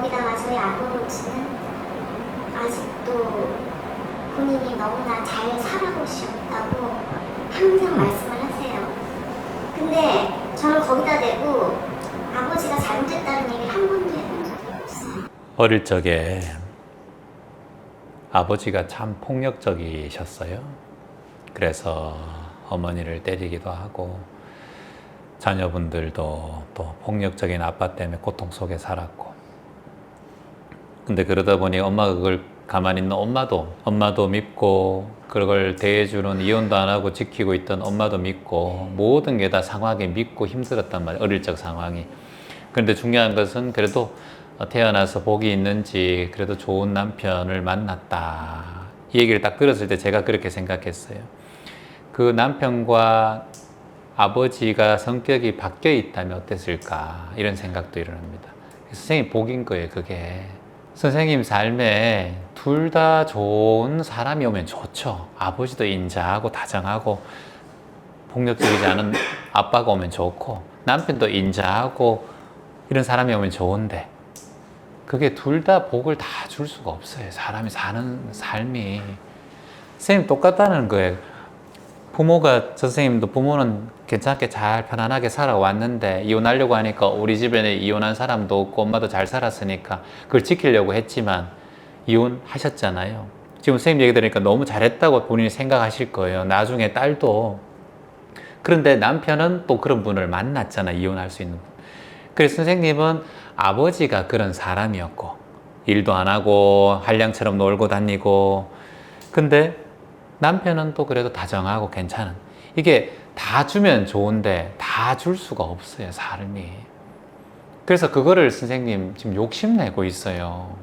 거기다가 저희 아버지는 아직도 본인이 너무나 잘 살아보셨다고 항상 말씀을 하세요. 근데 저는 거기다 대고 아버지가 잘못했다는 얘기를 한 번도 해본 적이 없어요. 어릴 적에 아버지가 참 폭력적이셨어요. 그래서 어머니를 때리기도 하고 자녀분들도 또 폭력적인 아빠 때문에 고통 속에 살았고 근데 그러다 보니 엄마가 그걸 가만히 있는 엄마도 엄마도 믿고 그걸 대해주는 이혼도 안 하고 지키고 있던 엄마도 믿고 모든 게 다 상황이 믿고 힘들었단 말이에요 어릴 적 상황이 그런데 중요한 것은 그래도 태어나서 복이 있는지 그래도 좋은 남편을 만났다 이 얘기를 딱 들었을 때 제가 그렇게 생각했어요 그 남편과 아버지가 성격이 바뀌어 있다면 어땠을까 이런 생각도 일어납니다. 선생님 복인 거예요 그게. 선생님 삶에 둘 다 좋은 사람이 오면 좋죠. 아버지도 인자하고 다정하고 폭력적이지 않은 아빠가 오면 좋고 남편도 인자하고 이런 사람이 오면 좋은데 그게 둘 다 복을 다 줄 수가 없어요. 사람이 사는 삶이 선생님 똑같다는 거예요. 부모가 저 선생님도 부모는 괜찮게 잘 편안하게 살아왔는데 이혼하려고 하니까 우리 집에는 이혼한 사람도 없고 엄마도 잘 살았으니까 그걸 지키려고 했지만 이혼하셨잖아요. 지금 선생님 얘기 들으니까 너무 잘했다고 본인이 생각하실 거예요. 나중에 딸도 그런데 남편은 또 그런 분을 만났잖아 이혼할 수 있는 분. 그래서 선생님은 아버지가 그런 사람이었고 일도 안 하고 한량처럼 놀고 다니고 근데 남편은 또 그래도 다정하고 괜찮은. 이게 다 주면 좋은데 다 줄 수가 없어요 삶이. 그래서 그거를 선생님 지금 욕심내고 있어요.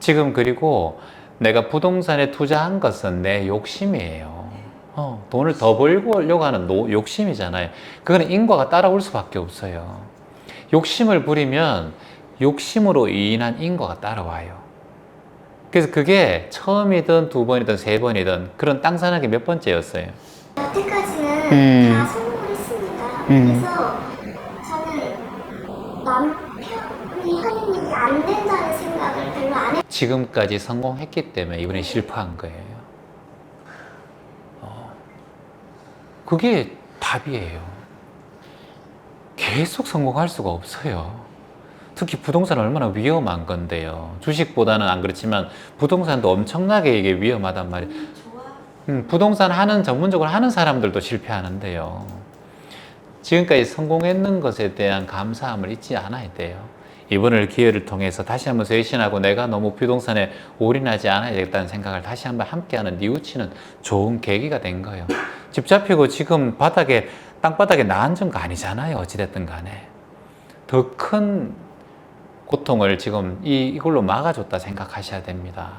지금 그리고 내가 부동산에 투자한 것은 내 욕심이에요. 어, 돈을 더 벌려고 하는 노, 욕심이잖아요. 그거는 인과가 따라올 수밖에 없어요. 욕심을 부리면 욕심으로 인한 인과가 따라와요 그래서 그게 처음이든 두 번이든 세 번이든 그런 땅 사는 게 몇 번째였어요. 여태까지는 음. 다 성공을 했습니다. 음. 그래서 저는 남편이 하는 일이 안 된다는 생각을 별로 안 했 지금까지 성공했기 때문에 이번에 실패한 거예요. 어, 그게 답이에요. 계속 성공할 수가 없어요. 특히 부동산은 얼마나 위험한 건데요. 주식보다는 안 그렇지만 부동산도 엄청나게 이게 위험하단 말이에요. 음, 부동산 하는 전문적으로 하는 사람들도 실패하는데요. 지금까지 성공했는 것에 대한 감사함을 잊지 않아야 돼요. 이번을 기회를 통해서 다시 한번 쇄신하고 내가 너무 부동산에 올인하지 않아야 되겠다는 생각을 다시 한번 함께하는 뉘우치는 좋은 계기가 된 거예요. 집 잡히고 지금 바닥에 땅바닥에 나앉은 거 아니잖아요. 어찌됐든 간에 더 큰 고통을 지금 이, 이걸로 막아줬다 생각하셔야 됩니다.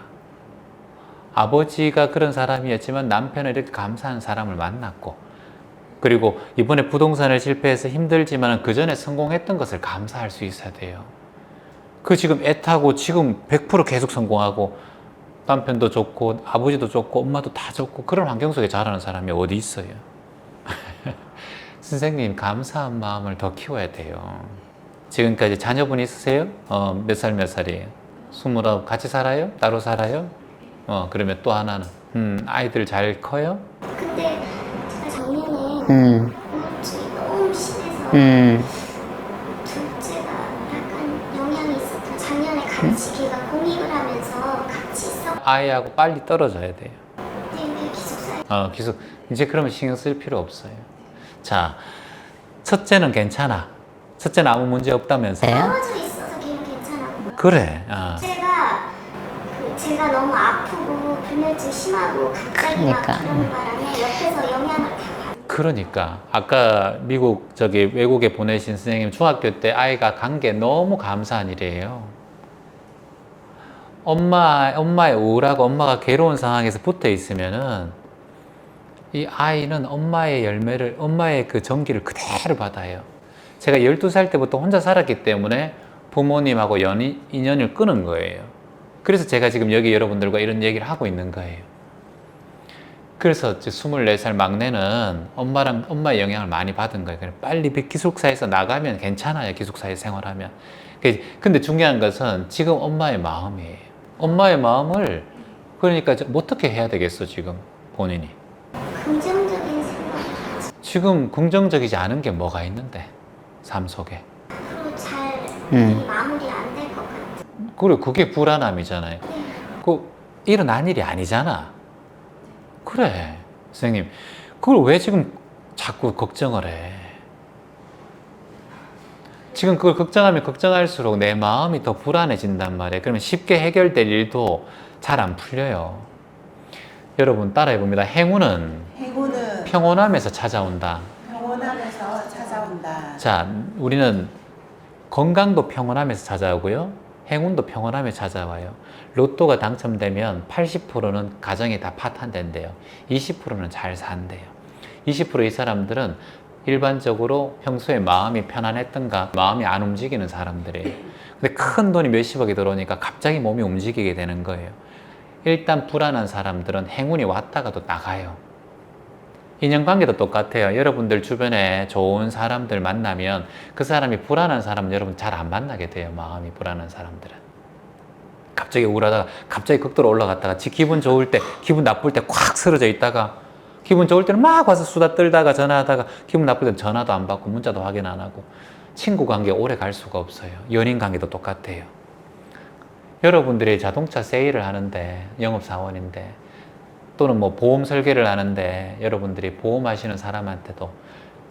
아버지가 그런 사람이었지만 남편을 이렇게 감사한 사람을 만났고 그리고 이번에 부동산을 실패해서 힘들지만 그 전에 성공했던 것을 감사할 수 있어야 돼요. 그 지금 애타고 지금 100% 계속 성공하고 남편도 좋고 아버지도 좋고 엄마도 다 좋고 그런 환경 속에 자라는 사람이 어디 있어요? 선생님 감사한 마음을 더 키워야 돼요. 지금까지 자녀분 있으세요? 어, 몇 살 몇 살이에요? 스물아홉 같이 살아요? 따로 살아요? 어, 그러면 또 하나는 음, 아이들 잘 커요? 근데 제가 작년에 음, 우울증이 너무 심해서 음, 둘째가 약간 영향이 있었고 작년에 같이 걔가 공익을 하면서 같이 있었는데 아이하고 빨리 떨어져야 돼요. 왜 기숙사에 어, 계속 이제 그러면 신경 쓸 필요 없어요. 자, 첫째는 괜찮아. 첫째는 아무 문제 없다면서요? 네. 떨어져 있어서 걔는 괜찮았고 그래. 어. 제가 그 제가 너무 아프고 불면증 심하고 갑자기 막 그러니까. 그러는 바람에 옆에서 영향을 다 받. 그러니까 아까 미국 저기 외국에 보내신 선생님 중학교 때 아이가 간 게 너무 감사한 일이에요. 엄마 엄마의 우울하고 엄마가 괴로운 상황에서 붙어 있으면은 이 아이는 엄마의 열매를 엄마의 그 전기를 그대로 받아요. 제가 12살 때부터 혼자 살았기 때문에 부모님하고 연이, 인연을 끊은 거예요. 그래서 제가 지금 여기 여러분들과 이런 얘기를 하고 있는 거예요. 그래서 이제 24살 막내는 엄마랑 엄마의 영향을 많이 받은 거예요. 그래서 빨리 기숙사에서 나가면 괜찮아요. 기숙사에 생활하면. 그- 근데 중요한 것은 지금 엄마의 마음이에요. 엄마의 마음을 그러니까 저- 어떻게 해야 되겠어 지금 본인이. 긍정적인 하지. 지금 긍정적이지 않은 게 뭐가 있는데 삶 속에. 앞으로 잘 음. 이 마무리 안 될 것 같아. 그리고 그게 불안함이잖아요. 네. 그 일어난 일이 아니잖아. 그래, 선생님. 그걸 왜 지금 자꾸 걱정을 해? 지금 그걸 걱정하면 걱정할수록 내 마음이 더 불안해진단 말이에요. 그러면 쉽게 해결될 일도 잘 안 풀려요. 여러분 따라해 봅니다. 행운은 행운은 평온함에서 찾아온다. 평온함에서 찾아온다. 자, 우리는 건강도 평온함에서 찾아오고요. 행운도 평온함에 찾아와요. 로또가 당첨되면 80%는 가정이 다 파탄된대요. 20%는 잘 산대요. 20%이 사람들은 일반적으로 평소에 마음이 편안했던가 마음이 안 움직이는 사람들이에요. 근데 큰 돈이 몇십억이 들어오니까 갑자기 몸이 움직이게 되는 거예요. 일단 불안한 사람들은 행운이 왔다가도 나가요. 인연 관계도 똑같아요. 여러분들 주변에 좋은 사람들 만나면 그 사람이 불안한 사람 여러분 잘 안 만나게 돼요. 마음이 불안한 사람들은. 갑자기 우울하다가 갑자기 극도로 올라갔다가 지 기분 좋을 때 기분 나쁠 때콱 쓰러져 있다가 기분 좋을 때는 막 와서 수다 떨다가 전화하다가 기분 나쁠 때는 전화도 안 받고 문자도 확인 안 하고 친구 관계 오래 갈 수가 없어요. 연인 관계도 똑같아요. 여러분들이 자동차 세일을 하는데 영업사원인데 또는 뭐 보험 설계를 하는데 여러분들이 보험하시는 사람한테도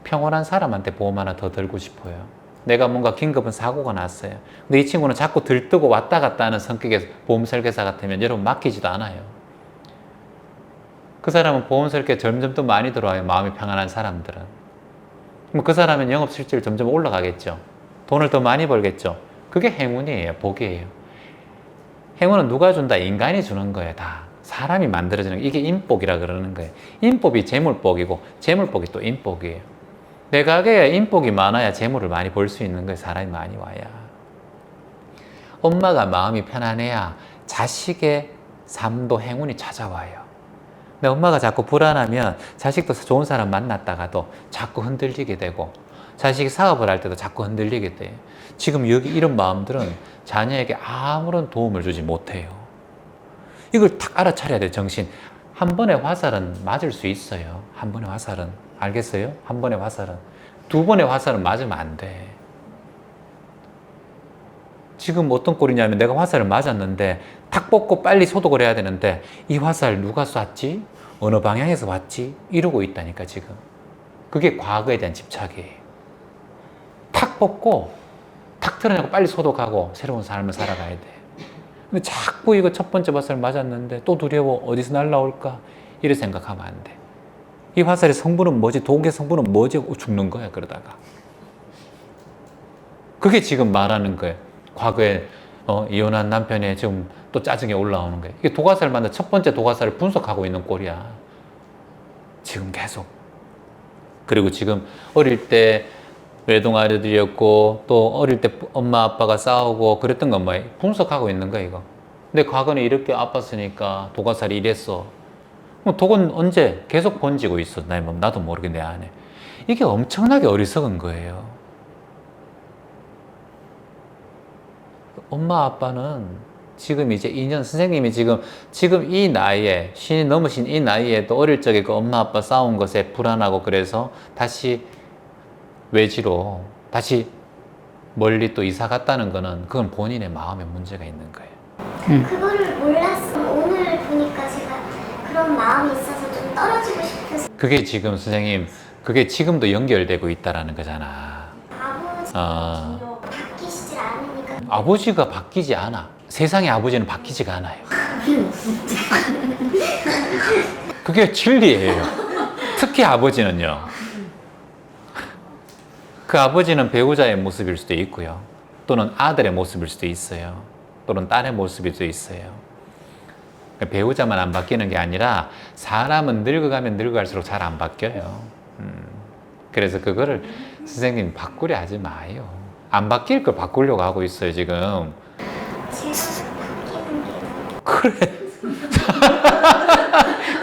평온한 사람한테 보험 하나 더 들고 싶어요. 내가 뭔가 긴급한 사고가 났어요. 근데 이 친구는 자꾸 들뜨고 왔다 갔다 하는 성격의 보험 설계사 같으면 여러분 맡기지도 않아요. 그 사람은 보험 설계 점점 더 많이 들어와요. 마음이 평안한 사람들은. 그럼 그 사람은 영업 실질 점점 올라가겠죠. 돈을 더 많이 벌겠죠. 그게 행운이에요. 복이에요. 행운은 누가 준다? 인간이 주는 거예요. 다. 사람이 만들어지는 거. 이게 인복이라 그러는 거예요. 인복이 재물복이고 재물복이 또 인복이에요. 내 가게에 인복이 많아야 재물을 많이 벌 수 있는 거예요. 사람이 많이 와야. 엄마가 마음이 편안해야 자식의 삶도 행운이 찾아와요. 근데 엄마가 자꾸 불안하면 자식도 좋은 사람 만났다가도 자꾸 흔들리게 되고 자식이 사업을 할 때도 자꾸 흔들리게 돼요. 지금 여기 이런 마음들은 자녀에게 아무런 도움을 주지 못해요. 이걸 탁 알아차려야 돼, 정신. 한 번의 화살은 맞을 수 있어요. 한 번의 화살은. 알겠어요? 한 번의 화살은. 두 번의 화살은 맞으면 안 돼. 지금 어떤 꼴이냐면 내가 화살을 맞았는데 탁 뽑고 빨리 소독을 해야 되는데 이 화살 누가 쐈지? 어느 방향에서 왔지? 이러고 있다니까 지금. 그게 과거에 대한 집착이에요. 탁 뽑고 탁 털어내고 빨리 소독하고 새로운 삶을 살아가야 돼. 근데 자꾸 이거 첫 번째 화살 맞았는데 또 두려워 어디서 날라올까 이래 생각하면 안 돼. 이 화살의 성분은 뭐지? 독의 성분은 뭐지? 죽는 거야 그러다가. 그게 지금 말하는 거예요. 과거에 어, 이혼한 남편이 지금 또 짜증이 올라오는 거예요. 이게 독화살 만든 첫 번째 독화살을 분석하고 있는 꼴이야. 지금 계속. 그리고 지금 어릴 때 외동아들이었고 또 어릴 때 엄마 아빠가 싸우고 그랬던 건 뭐예요? 분석하고 있는 거야 이거. 근데 과거는 이렇게 아팠으니까 독화살이 이랬어. 독은 언제 계속 번지고 있어. 나의 몸 나도 모르게 내 안에. 이게 엄청나게 어리석은 거예요. 엄마 아빠는 지금 이제 2년 선생님이 지금 지금 이 나이에 신이 넘으신 이 나이에도 어릴 적에 그 엄마 아빠 싸운 것에 불안하고 그래서 다시 외지로 다시 멀리 또 이사 갔다는 거는 그건 본인의 마음에 문제가 있는 거예요. 그거를 몰랐어. 오늘 보니까 제가 그런 마음이 있어서 좀 떨어지고 싶어서 그게 지금 선생님 그게 지금도 연결되고 있다라는 거잖아. 아버지 아, 바뀌시질 않으니까 아버지가 바뀌지 않아. 세상의 아버지는 바뀌지가 않아요. 그게 진리예요. 특히 아버지는요. 그 아버지는 배우자의 모습일 수도 있고요. 또는 아들의 모습일 수도 있어요. 또는 딸의 모습일 수도 있어요. 배우자만 안 바뀌는 게 아니라 사람은 늙어가면 늙어갈수록 잘 안 바뀌어요. 음. 그래서 그거를 선생님 바꾸려 하지 마요. 안 바뀔 걸 바꾸려고 하고 있어요, 지금. 그래.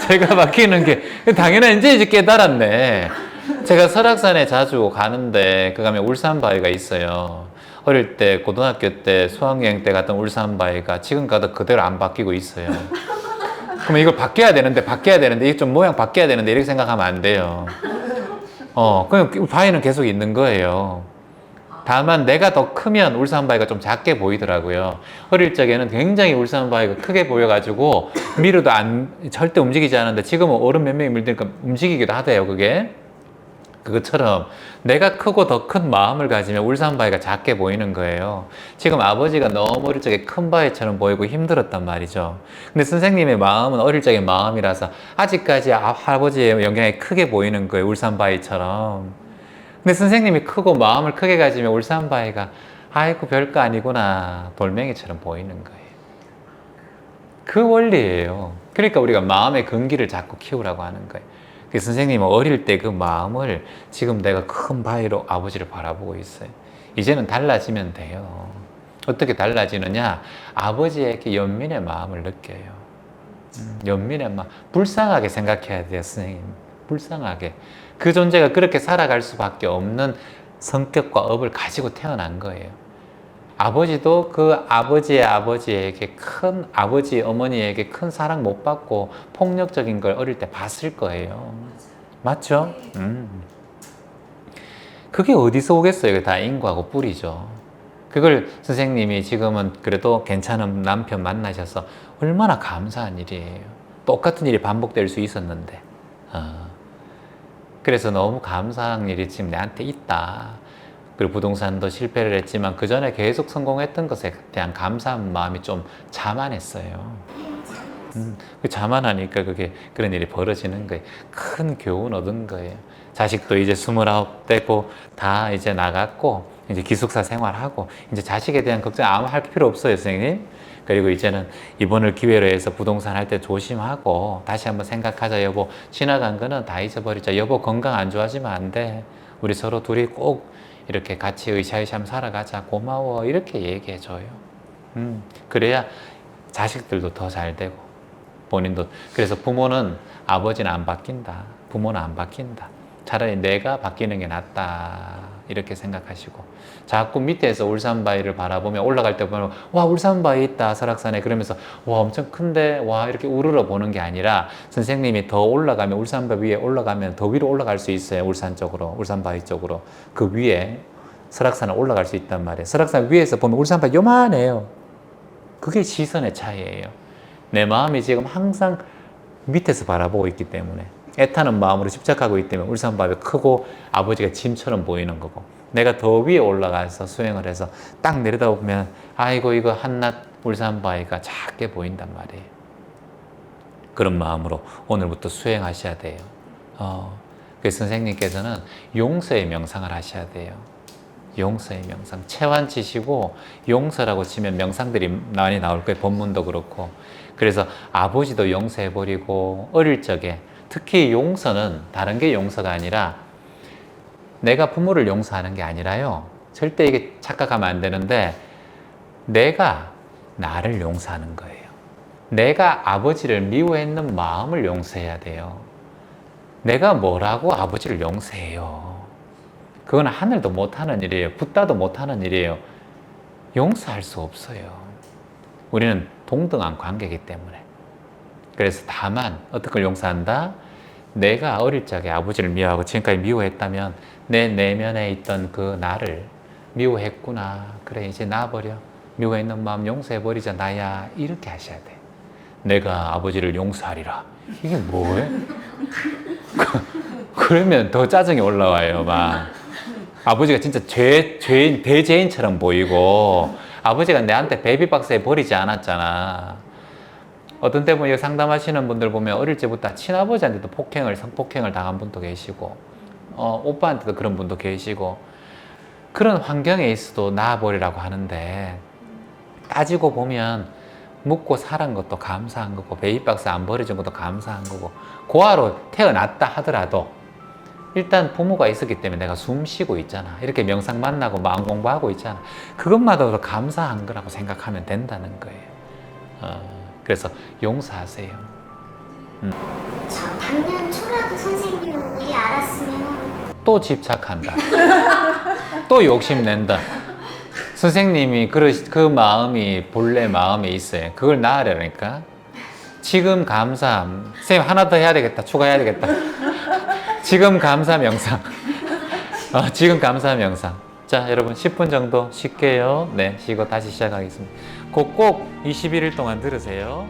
제가 바뀌는 게 당연히 이제 이제 깨달았네. 제가 설악산에 자주 가는데 그 가면 울산 바위가 있어요. 어릴 때 고등학교 때 수학여행 때 갔던 울산바위가 지금 가도 그대로 안 바뀌고 있어요. 그러면 이걸 바뀌어야 되는데 바뀌어야 되는데 이게 좀 모양 바뀌어야 되는데 이렇게 생각하면 안 돼요. 어, 그냥 바위는 계속 있는 거예요. 다만 내가 더 크면 울산바위가 좀 작게 보이더라고요. 어릴 적에는 굉장히 울산바위가 크게 보여가지고 밀어도 안 절대 움직이지 않는데 지금은 어른 몇 명이 밀니까 움직이기도 하대요. 그게 그것처럼 내가 크고 더 큰 마음을 가지면 울산 바위가 작게 보이는 거예요. 지금 아버지가 너무 어릴 적에 큰 바위처럼 보이고 힘들었단 말이죠. 근데 선생님의 마음은 어릴 적의 마음이라서 아직까지 아- 할아버지의 영향이 크게 보이는 거예요. 울산 바위처럼. 근데 선생님이 크고 마음을 크게 가지면 울산 바위가 아이고 별거 아니구나 돌멩이처럼 보이는 거예요. 그 원리예요. 그러니까 우리가 마음의 근기를 자꾸 키우라고 하는 거예요. 그 선생님은 어릴 때 그 마음을 지금 내가 큰 바위로 아버지를 바라보고 있어요. 이제는 달라지면 돼요. 어떻게 달라지느냐? 아버지에게 연민의 마음을 느껴요. 음, 연민의 마음. 불쌍하게 생각해야 돼요, 선생님. 불쌍하게. 그 존재가 그렇게 살아갈 수밖에 없는 성격과 업을 가지고 태어난 거예요. 아버지도 그 아버지의 아버지에게 큰 아버지 어머니에게 큰 사랑 못 받고 폭력적인 걸 어릴 때 봤을 거예요. 맞죠? 음. 그게 어디서 오겠어요? 다 인과고 뿌리죠. 그걸 선생님이 지금은 그래도 괜찮은 남편 만나셔서 얼마나 감사한 일이에요. 똑같은 일이 반복될 수 있었는데. 어. 그래서 너무 감사한 일이 지금 내한테 있다. 그리고 부동산도 실패를 했지만 그 전에 계속 성공했던 것에 대한 감사한 마음이 좀 자만했어요. 음, 그 자만하니까 그게 그런 일이 벌어지는 거예요. 큰 교훈 얻은 거예요. 자식도 이제 스물아홉 되고 다 이제 나갔고 이제 기숙사 생활하고 이제 자식에 대한 걱정 아무 할 필요 없어요, 선생님. 그리고 이제는 이번을 기회로 해서 부동산 할 때 조심하고 다시 한번 생각하자 여보 지나간 거는 다 잊어버리자 여보 건강 안 좋아지면 안 돼 우리 서로 둘이 꼭 이렇게 같이 의샤의샤 살아가자 고마워 이렇게 얘기해 줘요. 음, 그래야 자식들도 더 잘 되고 본인도. 그래서 부모는 아버지는 안 바뀐다. 부모는 안 바뀐다. 차라리 내가 바뀌는 게 낫다 이렇게 생각하시고. 자꾸 밑에서 울산바위를 바라보면 올라갈 때 보면 와 울산바위 있다 설악산에. 그러면서 와 엄청 큰데 와 이렇게 우르르 보는 게 아니라 선생님이 더 올라가면 울산바위 위에 올라가면 더 위로 올라갈 수 있어요 울산 쪽으로 울산바위 쪽으로. 그 위에 설악산을 올라갈 수 있단 말이에요. 설악산 위에서 보면 울산바위 요만해요. 그게 시선의 차이예요. 내 마음이 지금 항상 밑에서 바라보고 있기 때문에 애타는 마음으로 집착하고 때문에 울산바위 크고 아버지가 짐처럼 보이는 거고 내가 더 위에 올라가서 수행을 해서 딱 내려다 보면 아이고 이거 한낱 울산바위가 작게 보인단 말이에요. 그런 마음으로 오늘부터 수행하셔야 돼요. 어, 그래서 선생님께서는 용서의 명상을 하셔야 돼요. 용서의 명상. 체환 치시고 용서라고 치면 명상들이 많이 나올 거예요. 본문도 그렇고. 그래서 아버지도 용서해버리고 어릴 적에 특히 용서는 다른 게 용서가 아니라 내가 부모를 용서하는 게 아니라요. 절대 이게 착각하면 안 되는데 내가 나를 용서하는 거예요. 내가 아버지를 미워했는 마음을 용서해야 돼요. 내가 뭐라고 아버지를 용서해요. 그건 하늘도 못하는 일이에요. 붓다도 못하는 일이에요. 용서할 수 없어요. 우리는 동등한 관계이기 때문에. 그래서 다만 어떤 걸 용서한다? 내가 어릴 적에 아버지를 미워하고 지금까지 미워했다면 내 내면에 있던 그 나를 미워했구나. 그래 이제 놔버려. 미워했는 마음 용서해버리자 나야. 이렇게 하셔야 돼. 내가 아버지를 용서하리라. 이게 뭐예요? 그러면 더 짜증이 올라와요. 막 아버지가 진짜 죄, 죄인, 대죄인처럼 보이고 아버지가 내한테 베이비박스에 버리지 않았잖아. 어떤 때 보면 상담하시는 분들 보면 어릴 때부터 친아버지한테도 폭행을 성폭행을 당한 분도 계시고 어, 오빠한테도 그런 분도 계시고 그런 환경에 있어도 낳아버리라고 하는데 따지고 보면 묵고 살은 것도 감사한 거고 베이박스 안 버려준 것도 감사한 거고 고아로 태어났다 하더라도 일단 부모가 있었기 때문에 내가 숨 쉬고 있잖아. 이렇게 명상 만나고 마음 공부하고 있잖아. 그것마저도 감사한 거라고 생각하면 된다는 거예요. 어. 그래서 용서하세요. 저 작년 초라도 선생님 미리 알았으면 또 집착한다. 또 욕심낸다. 선생님이 그, 그 마음이 본래 마음에 있어요. 그걸 낳으려니까. 지금 감사함. 선생님 하나 더 해야 되겠다. 추가해야 되겠다. 지금 감사 명상. 어, 지금 감사 명상. 자, 여러분 10분 정도 쉴게요. 네, 쉬고 다시 시작하겠습니다. 꼭꼭 21일 동안 들으세요.